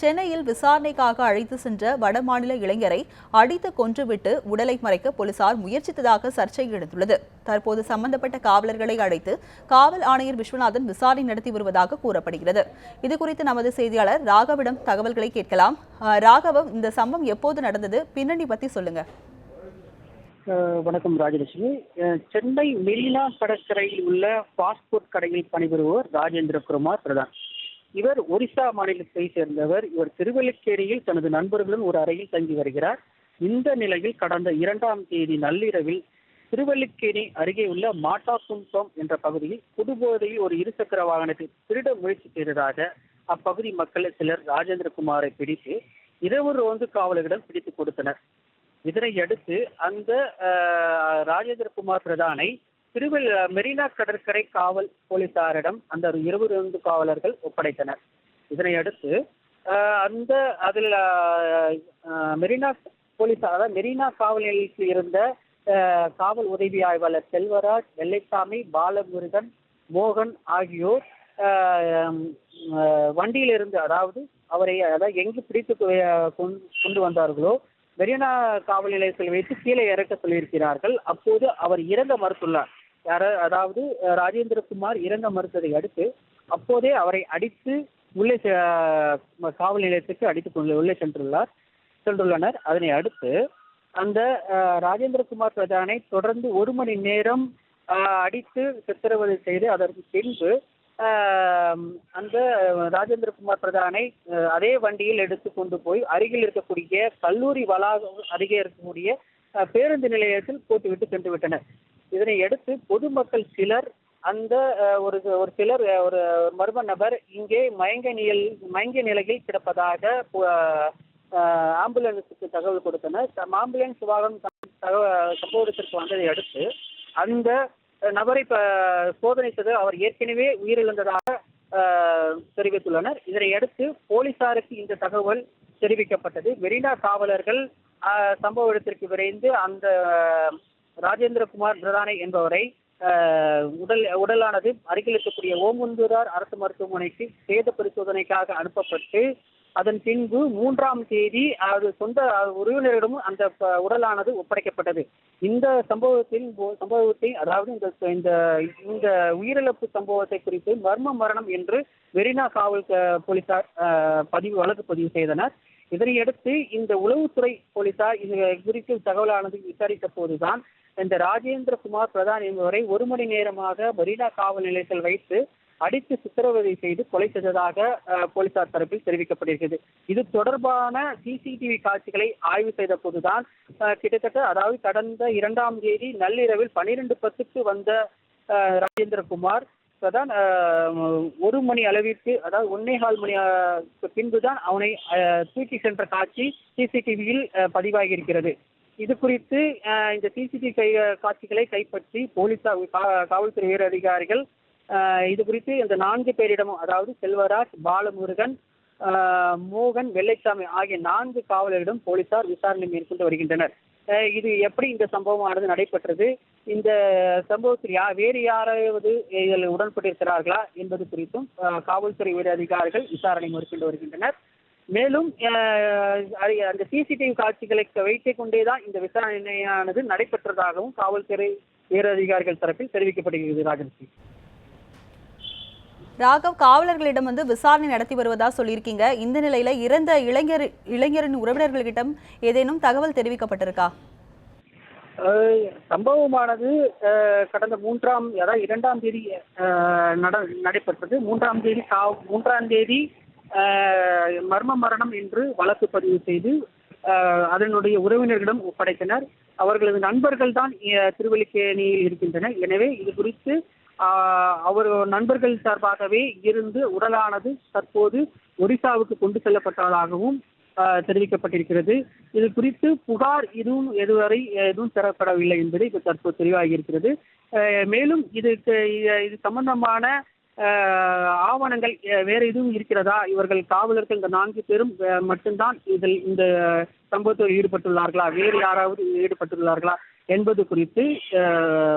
சென்னையில் விசாரணைக்காக அழைத்து சென்ற வடமாநில இளைஞரை அடித்து கொன்றுவிட்டு உடலை மறைக்க போலீசார் முயற்சித்ததாக சர்ச்சை எடுத்துள்ளது தற்போது சம்பந்தப்பட்ட காவலர்களை அழைத்து காவல் ஆணையர் விஸ்வநாதன் விசாரணை நடத்தி வருவதாக கூறப்படுகிறது. இதுகுறித்து நமது செய்தியாளர் ராகவிடம் தகவல்களை கேட்கலாம். ராகவம் இந்த சம்பவம் எப்போது நடந்தது? பின்னணி பத்தி சொல்லுங்க. வணக்கம் ராஜலட்சுமி. சென்னை மெரினா கடற்கரையில் உள்ள பாஸ்போர்ட் கடையில் பணிபுரிவோர் ராஜேந்திர குமார் பிரதான். இவர் ஒரிசா மாநிலத்தை சேர்ந்தவர். இவர் திருவல்லிக்கேணியில் தனது நண்பர்களுடன் ஒரு அறையில் தங்கி வருகிறார். இந்த நிலையில் கடந்த இரண்டாம் தேதி நள்ளிரவில் திருவல்லிக்கேணி அருகே உள்ள மாட்டாக்கும்பம் என்ற பகுதியில் புதுபோதையில் ஒரு இருசக்கர வாகனத்தை திருட முயற்சி செய்ததாக அப்பகுதி மக்கள் சிலர் ராஜேந்திரகுமாரை பிடித்து இரவு ரோந்து காவலர்களிடம் பிடித்துக் கொடுத்தனர். இதனை அடுத்து அந்த ராஜேந்திரகுமார் பிரதானை திருவல் மெரினா கடற்கரை காவல் போலீசாரிடம் அந்த இருபது காவலர்கள் ஒப்படைத்தனர். இதனை அடுத்து அந்த அதில் மெரினா போலீசார் அதாவது மெரினா காவல் நிலையத்தில் இருந்த காவல் உதவி ஆய்வாளர் செல்வராஜ் வெள்ளைசாமி பாலமுருகன் மோகன் ஆகியோர் வண்டியிலிருந்து அதாவது அவரை அதாவது எங்கு பிடித்து கொண்டு கொண்டு வந்தார்களோ மெரினா காவல் நிலையத்தில் வைத்து கீழே இறக்க சொல்லியிருக்கிறார்கள். அப்போது அவர் இறங்க மறுத்துள்ளார். யார அதாவது ராஜேந்திரகுமார் இறங்க மறுத்ததை அடுத்து அப்போதே அவரை அடித்து உள்ளே காவல் நிலையத்துக்கு அடித்து கொண்டு உள்ளே சென்றுள்ளார் சென்றுள்ளனர். அதனை அடுத்து அந்த ராஜேந்திரகுமார் பிரதானை தொடர்ந்து ஒரு மணி நேரம் அடித்து சித்திரவதை செய்து அதற்கு பின்பு ஆஹ், அந்த ராஜேந்திரகுமார் பிரதானை அதே வண்டியில் எடுத்து கொண்டு போய் அருகில் இருக்கக்கூடிய கல்லூரி வளாகம் அருகே இருக்கக்கூடிய பேருந்து நிலையத்தில் போட்டுவிட்டு சென்று விட்டனர் இதனை அடுத்து பொதுமக்கள் சிலர் அந்த ஒரு ஒரு சிலர் ஒரு மர்ம நபர் இங்கே மயங்க நிலையில் மயங்கிய நிலையில் கிடப்பதாக ஆம்புலன்ஸுக்கு தகவல் கொடுத்தனர். ஆம்புலன்ஸ் வாகனம் தகவ சம்பவத்திற்கு வந்ததை அடுத்து அந்த நபரை சோதனை செய்து அவர் ஏற்கனவே உயிரிழந்ததாக தெரிவித்துள்ளனர். இதனை அடுத்து போலீசாருக்கு இந்த தகவல் தெரிவிக்கப்பட்டது. மெரினா காவலர்கள் சம்பவ இடத்திற்கு விரைந்து அந்த ராஜேந்திரகுமார் பிரதானை என்பவரை உடல் உடலானது அருகில் இருக்கக்கூடிய ஓமுந்தூரார் அரசு மருத்துவமனைக்கு சேத பரிசோதனைக்காக அனுப்பப்பட்டு அதன் பின்பு மூன்றாம் தேதி அது சொந்த உறவினரிடமும் அந்த உடலானது ஒப்படைக்கப்பட்டது. இந்த சம்பவத்தின் சம்பவத்தை அதாவது இந்த இந்த இந்த உயிரிழப்பு சம்பவத்தை குறித்து மர்ம மரணம் என்று வெரினா காவல் போலீசார் பதிவு வழக்கு பதிவு செய்தனர். இதனையடுத்து இந்த உளவுத்துறை போலீசார் இது குறித்து தகவலானது விசாரித்த போதுதான் இந்த ராஜேந்திரகுமார் பிரதான் என்பவரை ஒரு மணி நேரமாக மரீனா காவல் நிலையத்தில் வைத்து அடித்து சித்திரவதை செய்து கொலை செய்ததாக போலீசார் தரப்பில் தெரிவிக்கப்படுகிறது. இது தொடர்பான சிசிடிவி காட்சிகளை ஆய்வு செய்த போதுதான் கிட்டத்தட்ட அதாவது கடந்த இரண்டாம் தேதி நள்ளிரவில் பனிரெண்டு பத்துக்கு வந்த அஹ், ராஜேந்திரகுமார் பிரதான் ஒரு மணி அளவிற்கு அதாவது ஒன்னே கால் மணி பின்புதான் அவனை அஹ், தூக்கி சென்ற காட்சி சிசிடிவியில் பதிவாகி இருக்கிறது இது குறித்து இந்த சிசிடிவி கை காட்சிகளை கைப்பற்றி போலீசார் காவல்துறை உயர் அதிகாரிகள் இது குறித்து இந்த நான்கு பேரிடமும் அதாவது செல்வராஜ் பாலமுருகன் மோகன் வெள்ளைச்சாமி ஆகிய நான்கு காவலரிடம் போலீசார் விசாரணை மேற்கொண்டு வருகின்றனர். இது எப்படி இந்த சம்பவமானது நடைபெற்றது? இந்த சம்பவத்தில் யா வேறு யாராவது இதில் உடன்பட்டிருக்கிறார்களா என்பது குறித்தும் காவல்துறை உயர் அதிகாரிகள் விசாரணை மேற்கொண்டு வருகின்றனர். மேலும் அந்த சிசிடிவி காட்சிகளை வைத்துக் கொண்டேதான் இந்த விசாரணையானது நடைபெற்றதாகவும் காவல்துறை உயர் அதிகாரிகள் தரப்பில் தெரிவிக்கப்படுகிறது ராஜலட்சுமி ராகவ் காவலர்களிடம் வந்து விசாரணை நடத்தி வருவதா சொல்லியிருக்கீங்க. இந்த நிலையில இறந்த இளைஞர் இளைஞரின் உறவினர்களிடம் ஏதேனும் தகவல் தெரிவிக்கப்பட்டிருக்கா? சம்பவமானது கடந்த மூன்றாம் அதாவது இரண்டாம் தேதி நடைபெற்றது. மூன்றாம் தேதி மூன்றாம் தேதி மர்ம மரணம் என்று வழக்கு பதிவு செய்து அதனுடைய உறவினர்களிடம் ஒப்படைத்தனர். அவர்களது நண்பர்கள் தான் திருவல்லிக்கேணியில் இருக்கின்றனர். எனவே இது குறித்து ஆஹ், அவர் நண்பர்கள் சார்பாகவே இருந்து உடலானது தற்போது ஒரிசாவுக்கு கொண்டு செல்லப்பட்டதாகவும் ஆஹ், தெரிவிக்கப்பட்டிருக்கிறது. இது குறித்து புகார் எதுவும் எதுவரை எதுவும் பெறப்படவில்லை என்பது இப்போ தற்போது தெளிவாகி இருக்கிறது. மேலும் இதுக்கு இது- சம்பந்தமான ஆவணங்கள் வேறு வேற எதுவும் இருக்கிறதா? இவர்கள் காவலர்கள் இந்த நான்கு பேரும் மட்டும்தான் இதில் இந்த சம்பவத்தில் ஈடுபட்டுள்ளார்களா? வேறு யாராவது ஈடுபட்டுள்ளார்களா? என்பது குறித்து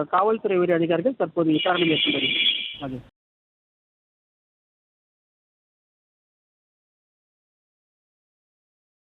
காவல்துறை உயர் அதிகாரிகள் தற்போது விசாரணை மேற்கொண்டு வருகின்றனர். அது